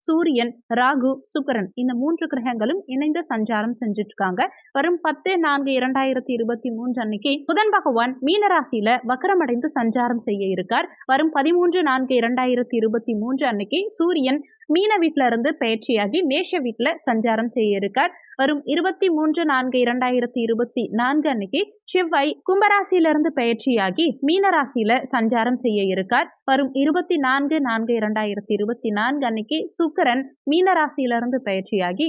சூரியன் ராகு சுக்கரன் இந்த மூன்று கிரகங்களும் இணைந்து சஞ்சாரம் செஞ்சுட்டு இருக்காங்க வரும் பத்து நான்கு இரண்டாயிரத்தி இருபத்தி மூன்று அன்னைக்கு புதன் பகவான் மீனராசியில வக்கரமடைந்து சஞ்சாரம் செய்ய இருக்கார். வரும் பதிமூன்று நான்கு இரண்டாயிரத்தி இருபத்தி மூன்று அன்னைக்கு சூரியன் மீன வீட்டில இருந்து பயிற்சியாகி மேஷ வீட்டில சஞ்சாரம் செய்ய இருக்கார். வரும் இருபத்தி மூன்று நான்கு இரண்டாயிரத்தி இருபத்தி நான்கு அன்னைக்கு செவ்வாய் கும்பராசியிலிருந்து பயிற்சியாகி மீனராசியில சஞ்சாரம் செய்ய இருக்கார். வரும் இருபத்தி நான்கு நான்கு இரண்டாயிரத்தி இருபத்தி நான்கு அன்னைக்கு சுக்கரன் மீனராசியிலிருந்து பயிற்சியாகி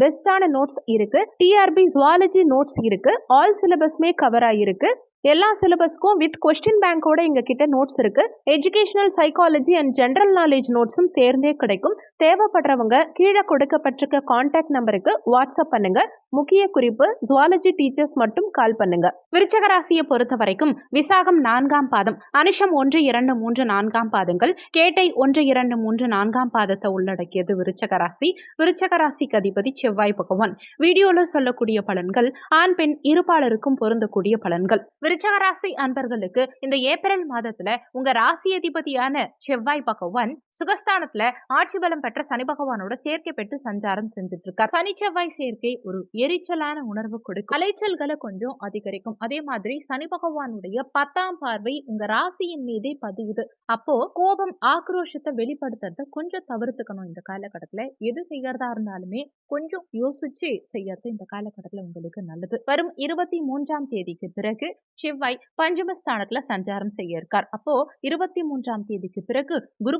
பெஸ்டான நோட்ஸ் இருக்கு. டிஆர்பி ஜுவாலஜி நோட்ஸ் இருக்கு. ஆல் சிலபஸ்மே கவர் ஆகிருக்கு எல்லா சிலபஸ்க்கும் வித் கொஸ்டின் பேங்கோட எங்ககிட்ட நோட்ஸ் இருக்கு. Educational psychology and general knowledge நோட்ஸும் சேர்ந்தே கிடைக்கும். தேவைப்படுறவங்க கீழே கொடுக்கப்பட்டிருக்க கான்டாக்ட் நம்பருக்கு வாட்ஸ்அப் பண்ணுங்க. முக்கிய குறிப்பு ஜுவாலஜி டீச்சர்ஸ் மட்டும் கால் பண்ணுங்க. விருச்சக ராசியை பொறுத்த வரைக்கும் விசாகம் நான்காம் பாதம் அனுஷம் ஒன்று இரண்டு மூன்று நான்காம் பாதங்கள் கேட்டை ஒன்று இரண்டு மூன்று நான்காம் பாதத்தை உள்ளடக்கியது விருச்சக ராசி விருச்சக ராசிக்கு அதிபதி செவ்வாய் பகவான். வீடியோல சொல்லக்கூடிய பலன்கள் ஆண் பெண் இருபாலருக்கும் பொருந்தக்கூடிய பலன்கள். விருச்சக ராசி அன்பர்களுக்கு இந்த ஏப்ரல் மாதத்துல உங்க ராசி அதிபதியான செவ்வாய் பகவான் சுகஸ்தானத்துல ஆட்சி பலம் பெற்ற சனி பகவானோட சேர்க்கை பெற்று சஞ்சாரம் செஞ்சுட்டு இருக்கார் சனி செவ்வாய் சேர்க்கை ஒரு எரிச்சலான உணர்வு கொடுக்கும். அலைச்சல்களை கொஞ்சம் அதிகரிக்கும். அதே மாதிரி சனி பகவானுடைய பத்தாம் பார்வை உங்க ராசியின் மீதே பதியுது. அப்போ கோபம் ஆக்ரோஷத்தை வெளிப்படுத்துறத கொஞ்சம் தவிர்த்துக்கணும் இந்த காலகட்டத்துல. எது செய்யறதா இருந்தாலுமே கொஞ்சம் யோசிச்சு செய்யறது இந்த காலகட்டத்துல உங்களுக்கு நல்லது. வரும் இருபத்தி மூன்றாம் தேதிக்கு பிறகு செவ்வாய் பஞ்சமஸ்தானத்துல சஞ்சாரம் செய்ய இருக்கார். அப்போ இருபத்தி மூன்றாம் தேதிக்கு பிறகு குரு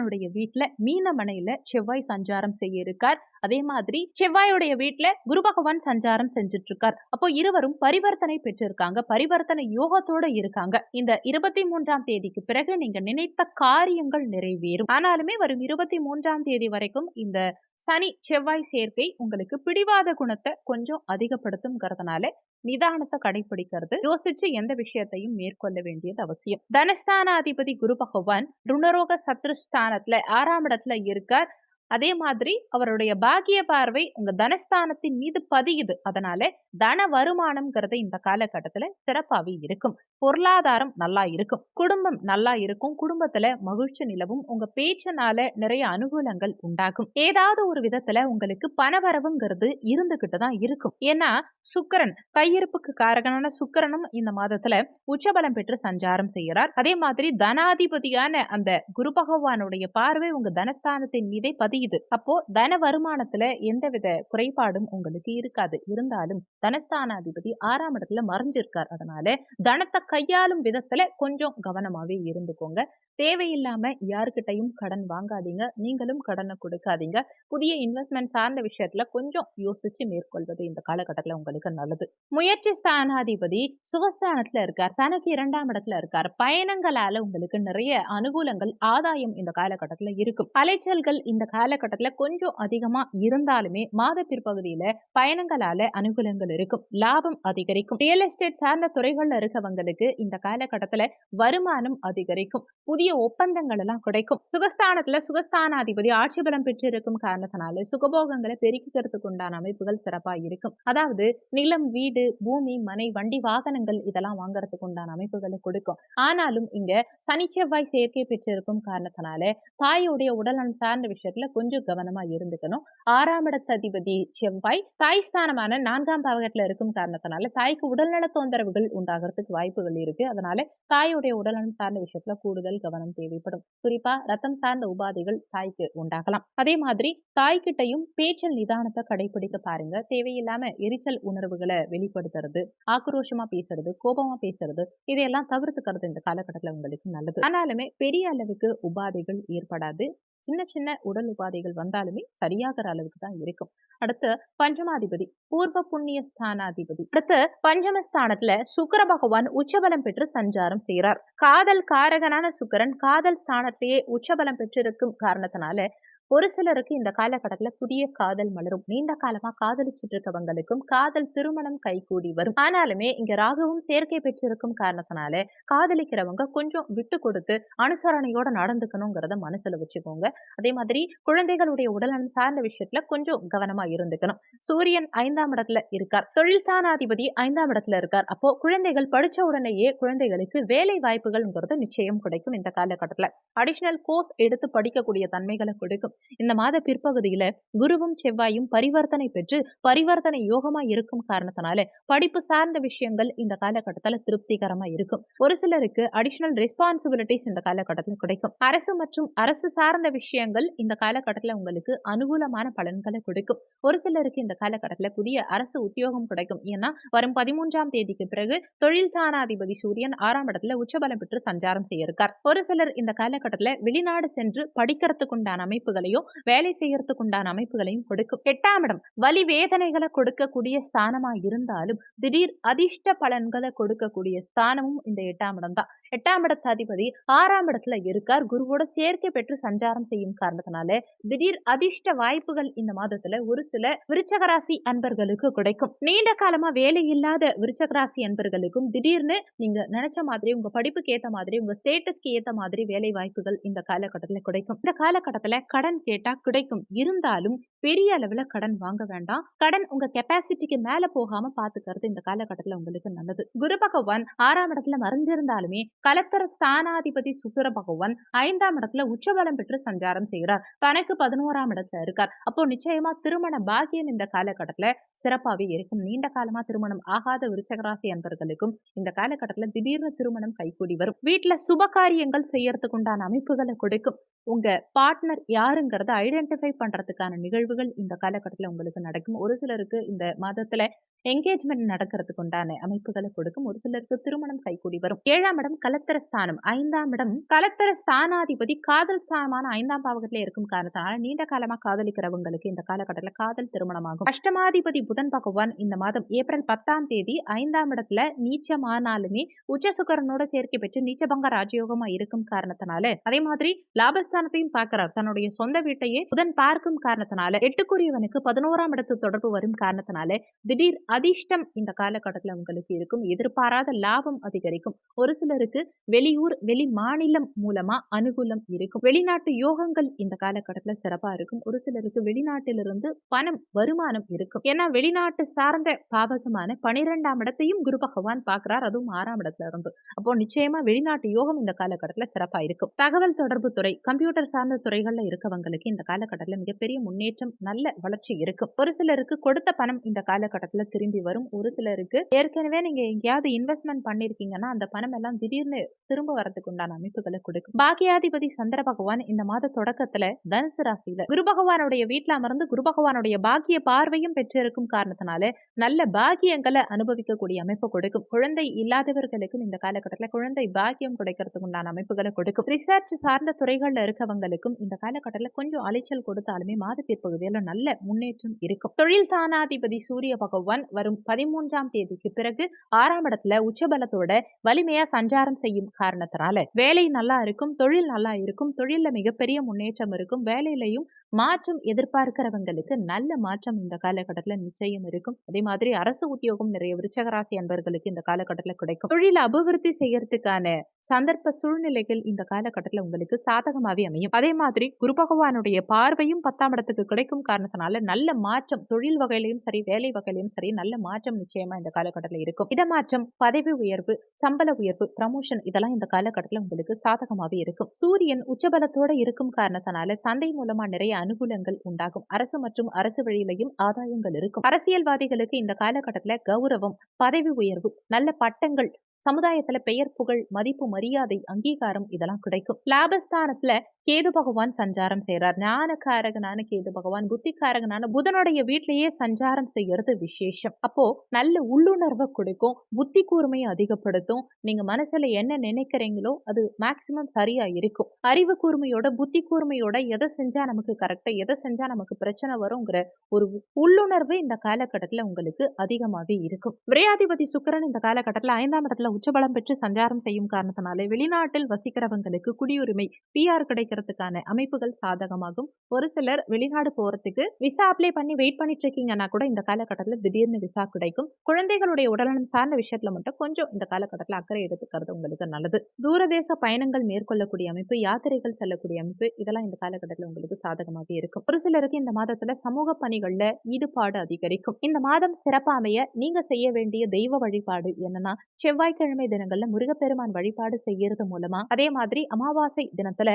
சந்திரனுடைய வீட்டுல மீனமனையில செவ்வாய் சஞ்சாரம் செய்ய இருக்கார். அதே மாதிரி செவ்வாயுடைய வீட்டுல குரு பகவான் சஞ்சாரம் செஞ்சுட்டு இருக்கார் அப்போ இருவரும் பரிவர்த்தனை பெற்றிருக்காங்க. பரிவர்த்தனை யோகத்தோட இருக்காங்க. இந்த இருபத்தி மூன்றாம் தேதிக்கு பிறகு நீங்க நினைத்த காரியங்கள் நிறைவேறும். ஆனாலுமே வரும் இருபத்தி மூன்றாம் தேதி வரைக்கும் இந்த சனி செவ்வாய் சேர்க்கை உங்களுக்கு பிடிவாத குணத்தை கொஞ்சம் அதிகப்படுத்தும்ங்கிறதுனால நிதானத்தை கடைபிடிக்கிறது யோசிச்சு எந்த விஷயத்தையும் மேற்கொள்ள வேண்டியது அவசியம். தனஸ்தானாதிபதி குரு பகவான் ருணரோக சத்ருஸ்தானத்துல ஆறாம் இடத்துல இருக்கார். அதே மாதிரி அவருடைய பாக்கிய பார்வை உங்க தனஸ்தானத்தின் மீது பதியுது. அதனால தன வருமானம்ங்கிறது இந்த காலகட்டத்துல சிறப்பாவே இருக்கும். பொருளாதாரம் நல்லா இருக்கும். குடும்பம் நல்லா இருக்கும். குடும்பத்துல மகிழ்ச்சி நிலவும். உங்க பேச்சனால நிறைய அனுகூலங்கள் உண்டாகும். ஏதாவது ஒரு விதத்துல உங்களுக்கு பணவரவுங்கிறது இருந்துகிட்டு தான் இருக்கும். ஏன்னா சுக்கரன் கையிருப்புக்கு காரகனான சுக்கரனும் இந்த மாதத்துல உச்சபலம் பெற்று சஞ்சாரம் செய்கிறார். அதே மாதிரி தனாதிபதியான அந்த குரு பகவானுடைய பார்வை உங்க தனஸ்தானத்தின் மீதே பதியுது. அப்போ தன வருமானத்துல எந்தவித குறைபாடும் உங்களுக்கு இருக்காது. இருந்தாலும் தனஸ்தானாதிபதி ஆறாம் இடத்துல மறைஞ்சிருக்கார். அதனால தனத்தை கையாளும் விதத்துல கொஞ்சம் கவனமாவே இருந்துக்கோங்க. தேவையில்லாம யாருக்கிட்டையும் கடன் வாங்காதீங்க. நீங்களும் கடனை கொடுக்காதீங்க. புதிய இன்வெஸ்ட்மெண்ட் சார்ந்த விஷயத்துல கொஞ்சம் யோசிச்சு மேற்கொள்வது இந்த காலகட்டத்துல உங்களுக்கு நல்லது. முயற்சி ஸ்தானாதிபதி சுகஸ்தானத்துல இருக்கார். தனக்கு இரண்டாம் இடத்துல இருக்கார். பயணங்களால உங்களுக்கு நிறைய அனுகூலங்கள் ஆதாயம் இந்த காலகட்டத்துல இருக்கும். அலைச்சல்கள் இந்த காலகட்டத்துல கொஞ்சம் அதிகமா இருந்தாலுமே மாத பிற்பகுதியில பயணங்களால அனுகூலங்கள் இருக்கும். லாபம் அதிகரிக்கும். ரியல் எஸ்டேட் சார்ந்த துறைகள்ல இருக்கவங்களுக்கு இந்த காலகட்டத்துல வருமானம் அதிகரிக்கும். புதிய ஒப்பந்தங்கள் எல்லாம் கிடைக்கும். சுகஸ்தானத்துல சுகஸ்தானாதிபதி ஆட்சி பலம் பெற்றிருக்கும் காரணத்தினால சுகபோகங்களை பெருக்கிக்கிறதுக்கு உண்டான அமைப்புகள் சிறப்பா இருக்கும். அதாவது நிலம் வீடு பூமி மனை வண்டி வாகனங்கள் இதெல்லாம் வாங்குறதுக்கு உண்டான அமைப்புகளை கொடுக்கும். ஆனாலும் இங்க சனி செவ்வாய் சேர்க்கை பெற்றிருக்கும் காரணத்தினால தாயுடைய உடல்நலம் சார்ந்த விஷயத்துல கொஞ்சம் கவனமா இருந்துக்கணும். ஆறாம் இடத்து அதிபதி செவ்வாய் தாய் ஸ்தானமான நான்காம் பாவகத்துல இருக்கும் காரணத்தினால தாய்க்கு உடல்நல தொந்தரவுகள் உண்டாகிறதுக்கு வாய்ப்புகள் சொல்லியிருக்கு. அதனால தாயுடைய உடல்நலம் சார்ந்த விஷயத்துல கூடுதல் கவனம் தேவைப்படும். குறிப்பா ரத்தம் சார்ந்த உபாதைகள் தாய்க்கு உண்டாகலாம். அதே மாதிரி தாய்கிட்டையும் பேச்சல் நிதானத்தை கடைபிடிக்க பாருங்க. தேவையில்லாம எரிச்சல் உணர்வுகளை வெளிப்படுத்துறது ஆக்ரோஷமா பேசுறது கோபமா பேசுறது இதையெல்லாம் தவிர்த்துக்கிறது இந்த காலகட்டத்துல உங்களுக்கு நல்லது. ஆனாலுமே பெரிய அளவுக்கு உபாதைகள் ஏற்படாது. சின்ன சின்ன உடல் உபாதைகள் வந்தாலுமே சரியாகிற அளவுக்கு தான் இருக்கும். அடுத்து பஞ்சமாதிபதி பூர்வ புண்ணிய ஸ்தானாதிபதி. அடுத்து பஞ்சமஸ்தானத்துல சுக்கர பகவான் உச்சபலம் பெற்று சஞ்சாரம் செய்கிறார் காதல் காரகனான சுக்கரன் காதல் ஸ்தானத்தையே உச்சபலம் பெற்றிருக்கும் காரணத்தினால ஒரு சிலருக்கு இந்த காலகட்டத்துல புதிய காதல் மலரும். நீண்ட காலமா காதலிச்சுட்டு இருக்கவங்களுக்கும் காதல் திருமணம் கைகூடி வரும். ஆனாலுமே இங்க ராகுவும் சேர்க்கை பெற்றிருக்கும் காரணத்தினால காதலிக்கிறவங்க கொஞ்சம் விட்டு கொடுத்து அனுசரணையோட நடந்துக்கணுங்கிறத மனசுல வச்சுக்கோங்க. அதே மாதிரி குழந்தைகளுடைய உடல்நலம் சார்ந்த விஷயத்துல கொஞ்சம் கவனமா இருந்துக்கணும். சூரியன் ஐந்தாம் இடத்துல இருக்கார். தொழில் ஸ்தானாதிபதி ஐந்தாம் இடத்துல இருக்கார். அப்போ குழந்தைகள் படிச்ச உடனேயே குழந்தைகளுக்கு வேலை வாய்ப்புகள்ங்கிறது நிச்சயம் கிடைக்கும் இந்த காலகட்டத்துல. அடிஷனல் கோர்ஸ் எடுத்து படிக்கக்கூடிய தன்மைகளை கொடுக்கும். இந்த மாத பிற்பகுதியில குருவும் செவ்வாயும் பரிவர்த்தனை பெற்று பரிவர்த்தனை யோகமா இருக்கும் காரணத்தினால படிப்பு சார்ந்த விஷயங்கள் இந்த காலகட்டத்துல திருப்திகரமா இருக்கும். ஒரு சிலருக்கு அடிஷனல் ரெஸ்பான்சிபிலிட்டிஸ் இந்த காலகட்டத்தில் கிடைக்கும். அரசு மற்றும் அரசு சார்ந்த விஷயங்கள் இந்த காலகட்டத்துல உங்களுக்கு அனுகூலமான பலன்களை கொடுக்கும். ஒரு சிலருக்கு இந்த காலகட்டத்துல புதிய அரசு உத்தியோகம் கிடைக்கும். ஏன்னா வரும் பதிமூன்றாம் தேதிக்கு பிறகு தொழில் தானாதிபதி சூரியன் ஆறாம் இடத்துல உச்சபலம் பெற்று சஞ்சாரம் செய்ய இருக்கார். ஒரு சிலர் இந்த காலகட்டத்துல வெளிநாடு சென்று படிக்கிறதுக்குண்டான அமைப்புகளை அமைப்புகளையும் வேலை செய்யறதுக்கு உண்டான அமைப்புகளையும் கொடுக்கும். எட்டாம் இடம் வலி வேதனைகளை கொடுக்கக்கூடிய ஸ்தானமா இருந்தாலும் திடீர் அதிர்ஷ்ட பலன்களை கொடுக்கக்கூடிய ஸ்தானமும் இந்த எட்டாம் இடம் தான். எட்டாம் இடத்து அதிபதி ஆறாம் இடத்துல இருக்கார். குருவோட சேர்க்கை பெற்று சஞ்சாரம் செய்யும் காரணத்தினால திடீர் அதிர்ஷ்ட வாய்ப்புகள் இந்த மாதத்துல ஒரு சில விருச்சகராசி அன்பர்களுக்கு கிடைக்கும். நீண்ட காலமா வேலை இல்லாத விருச்சகராசி அன்பர்களுக்கும் திடீர்னு நீங்க நினைச்ச மாதிரி உங்க படிப்புக்கு ஏத்த மாதிரி உங்க ஸ்டேட்டஸ்க்கு ஏத்த மாதிரி வேலை வாய்ப்புகள் இந்த காலகட்டத்துல கிடைக்கும். இந்த காலகட்டத்துல கடன் கேட்டா கிடைக்கும். இருந்தாலும் பெரிய அளவுல கடன் வாங்க வேண்டாம். கடன் உங்க கெப்பாசிட்டிக்கு மேல போகாம பாத்துக்கிறது இந்த காலகட்டத்துல உங்களுக்கு நல்லது. குரு பகவான் ஆறாம் இடத்துல மறைஞ்சிருந்தாலுமே கலத்தர ஸ்தானாதிபதி சுக்கர பகவான் ஐந்தாம் இடத்துல உச்சபலம் பெற்று சஞ்சாரம் செய்கிறார் தனக்கு பதினோராம் இடத்துல இருக்கார். அப்போ நிச்சயமா திருமண பாக்கியம் இந்த காலகட்டத்துல சிறப்பாவே இருக்கும். நீண்ட காலமா திருமணம் ஆகாத விருச்சகராசி அன்பர்களுக்கும் இந்த காலகட்டத்துல திடீர்னு திருமணம் கைகூடி வரும். வீட்டுல சுப காரியங்கள் செய்யறதுக்கு உண்டான அமைப்புகளை கொடுக்கும். உங்க பார்ட்னர் யாருங்கிறத ஐடென்டிஃபை பண்றதுக்கான நிகழ்வு நிகழ்வுகள் இந்த காலகட்டத்தில் உங்களுக்கு நடக்கும். ஒரு சிலருக்கு இந்த மாதத்துல என்கேஜ்மெண்ட் நடக்கிறதுக்கு உண்டான அமைப்புகளை கொடுக்கும். ஒரு சிலருக்கு திருமணம் கைகூடி வரும். ஏழாம் இடம் கலத்தர ஸ்தானம். ஐந்தாம் இடம் கலத்தர ஸ்தானாதிபதி காதல் ஸ்தானமான ஐந்தாம் பாவகத்துல இருக்கும் காரணத்தினால நீண்ட காலமா காதலிக்கிறவங்களுக்கு இந்த காலகட்டத்தில் காதல் திருமணமாகும். அஷ்டமாதிபதி புதன் பகவான் இந்த மாதம் ஏப்ரல் பத்தாம் தேதி ஐந்தாம் இடத்துல நீச்சமானாலுமே உச்ச சுக்கரனோட சேர்க்கை பெற்று நீச்சபங்க ராஜயோகமா இருக்கும் காரணத்தினால அதே மாதிரி லாபஸ்தானத்தையும் பார்க்கிறார். தன்னுடைய சொந்த வீட்டையே புதன் பார்க்கும் காரணத்தினால எட்டுக்குரியவனுக்கு பதினோராம் இடத்து தொடர்பு வரும் காரணத்தினால திடீர் அதிர்ஷ்டம் இந்த காலகட்டத்துல உங்களுக்கு இருக்கும். எதிர்பாராத லாபம் அதிகரிக்கும். ஒரு சிலருக்கு வெளியூர் வெளி மாநிலம் மூலமா அனுகூலம் இருக்கும். வெளிநாட்டு யோகங்கள் இந்த காலகட்டத்துல சிறப்பா இருக்கும். ஒரு சிலருக்கு வெளிநாட்டிலிருந்து பணம் வருமானம் இருக்கும். ஏன்னா வெளிநாட்டு சார்ந்த பாவகமான பனிரெண்டாம் இடத்தையும் குரு பகவான் பார்க்கிறார். அதுவும் ஆறாம் இடத்துல இருந்து. அப்போ நிச்சயமா வெளிநாட்டு யோகம் இந்த காலகட்டத்தில் சிறப்பா இருக்கும். தகவல் தொடர்பு துறை கம்ப்யூட்டர் சார்ந்த துறைகள்ல இருக்கவங்களுக்கு இந்த காலகட்டத்தில் மிகப்பெரிய முன்னேற்றம் நல்ல வளர்ச்சி இருக்கும் ஒரு சிலருக்கு கொடுத்த பணம் இந்த காலகட்டத்துல திரும்பி வரும். ஒரு சிலருக்கு ஏற்கனவே நீங்க எங்கேயாவது இன்வெஸ்ட்மெண்ட் பண்ணிருக்கீங்கன்னா அந்த பணம் எல்லாம் திடீர்னு திரும்ப வரதுக்கு உண்டான அமைப்புகளை கொடுக்கும். பாக்கியாதிபதி சந்திர பகவான் இந்த மாத தொடக்கத்துல தனுசு ராசியில குரு பகவானுடைய வீட்டில் அமர்ந்து குரு பகவானுடைய பாக்கிய பார்வையும் பெற்றிருக்கும் காரணத்தினால நல்ல பாக்கியங்களை அனுபவிக்கக்கூடிய அமைப்பு கொடுக்கும். குழந்தை இல்லாதவர்களுக்கும் இந்த காலகட்டத்துல குழந்தை பாக்கியம் கிடைக்கிறதுக்கு உண்டான அமைப்புகளை கொடுக்கும். ரிசர்ச் சார்ந்த துறைகள்ல இருக்கவங்களுக்கும் இந்த காலகட்டத்தில் கொஞ்சம் அலைச்சல் கொடுத்தாலுமே மாத பிற்பகுதியில நல்ல முன்னேற்றம் இருக்கும். தொழில் தானாதிபதி சூரிய பகவான் வரும் பதிமூன்றாம் தேதிக்கு பிறகு ஆறாம் இடத்துல உச்சபலத்தோட வலிமையா சஞ்சாரம் செய்யும் காரணத்தினால வேலை நல்லா இருக்கும் தொழில் நல்லா இருக்கும் தொழில மிகப்பெரிய முன்னேற்றம் இருக்கும் வேலையிலையும் மாற்றம் எதிர்பார்க்கிறவங்களுக்கு நல்ல மாற்றம் இந்த காலகட்டத்துல நிச்சயம் இருக்கும். அதே மாதிரி அரசு உத்தியோகம் நிறைய விருச்சகராசி அன்பர்களுக்கு இந்த காலகட்டத்தில் கிடைக்கும். தொழில் அபிவிருத்தி செய்யறதுக்கான சந்தர்ப்ப சூழ்நிலைகள் இந்த காலகட்டத்துல உங்களுக்கு சாதகமாகவே அமையும். அதே மாதிரி குரு பகவானுடைய பார்வையும் பத்தாம் இடத்துக்கு கிடைக்கும் காரணத்தினால நல்ல மாற்றம் தொழில் வகையிலையும் சரி வேலை வகையிலையும் சரி நல்ல மாற்றம் நிச்சயமா இந்த காலகட்டத்துல இருக்கும். இடமாற்றம் பதவி உயர்வு சம்பள உயர்வு ப்ரமோஷன் இதெல்லாம் இந்த காலகட்டத்தில் உங்களுக்கு சாதகமாகவே இருக்கும். சூரியன் உச்சபலத்தோட இருக்கும் காரணத்தினால சந்தை மூலமா நிறைய அனுகூலங்கள் உண்டாகும். அரசு மற்றும் அரசு வழியிலையும் ஆதாயங்கள் இருக்கும். அரசியல்வாதிகளுக்கு இந்த காலகட்டத்துல கௌரவம் பதவி உயர்வு நல்ல பட்டங்கள் சமுதாயத்துல பெயர் புகழ் மதிப்பு மரியாதை அங்கீகாரம் இதெல்லாம் கிடைக்கும். லாபஸ்தானத்துல கேது பகவான் சஞ்சாரம் செய்யறார் ஞானக்காரகனான கேது பகவான் புத்திக்காரகனான புதனுடைய வீட்டிலேயே சஞ்சாரம் செய்யறது விசேஷம். அப்போ நல்ல உள்ளுணர்வை கொடுக்கும் புத்தி கூர்மையை அதிகப்படுத்தும். நீங்க மனசுல என்ன நினைக்கிறீங்களோ அது மேக்சிமம் சரியா இருக்கும். அறிவு கூர்மையோட புத்தி கூர்மையோட எதை செஞ்சா நமக்கு கரெக்டா எதை செஞ்சா நமக்கு பிரச்சனை வருங்கிற ஒரு உள்ளுணர்வு இந்த காலகட்டத்துல உங்களுக்கு அதிகமாவே இருக்கும். விரையாதிபதி சுக்கிரன் இந்த காலகட்டத்துல ஐந்தாம் இடத்துல உச்சபலம் பெற்று சஞ்சாரம் செய்யும் காரணத்தினாலே வெளிநாட்டில் வசிக்கிறவங்களுக்கு குடியுரிமை பிஆர் கிடைக்கிறதுக்கான அமைப்புகள் சாதகமாகும். ஒரு சிலர் வெளிநாடு போறதுக்கு விசா அப்ளை பண்ணி வெயிட் பண்ணிட்டு இருக்கீங்கன்னா கூட இந்த காலகட்டத்தில் திடீர்னு விசா கிடைக்கும். குழந்தைகளுடைய உடல்நலம் சார்ந்த விஷயத்துல மட்டும் கொஞ்சம் இந்த காலகட்டத்தில் அக்கறை எடுத்துக்கிறது உங்களுக்கு நல்லது. தூரதேச பயணங்கள் மேற்கொள்ளக்கூடிய அமைப்பு யாத்திரைகள் செல்லக்கூடிய அமைப்பு இதெல்லாம் இந்த காலகட்டத்தில் உங்களுக்கு சாதகமாக இருக்கும். ஒரு சிலருக்கு இந்த மாதத்துல சமூக பணிகள்ல ஈடுபாடு அதிகரிக்கும். இந்த மாதம் சிறப்பாமைய நீங்க செய்ய வேண்டிய தெய்வ வழிபாடு என்னன்னா செவ்வாய்க்கிழமை தினங்கள்ல முருகப்பெருமான் வழிபாடு செய்யறது மூலமா அதே மாதிரி அமாவாசை தினத்துல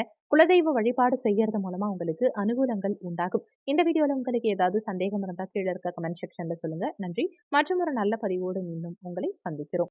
குலதெய்வ வழிபாடு செய்யறது மூலமா உங்களுக்கு அனுகூலங்கள் உண்டாகும். இந்த வீடியோல உங்களுக்கு ஏதாவது சந்தேகம் இருந்தா கீழே இருக்க கமெண்ட் செக்ஷன்ல சொல்லுங்க. நன்றி. மற்றும் ஒரு நல்ல பதிவோடு மீண்டும் உங்களை சந்திக்கிறோம்.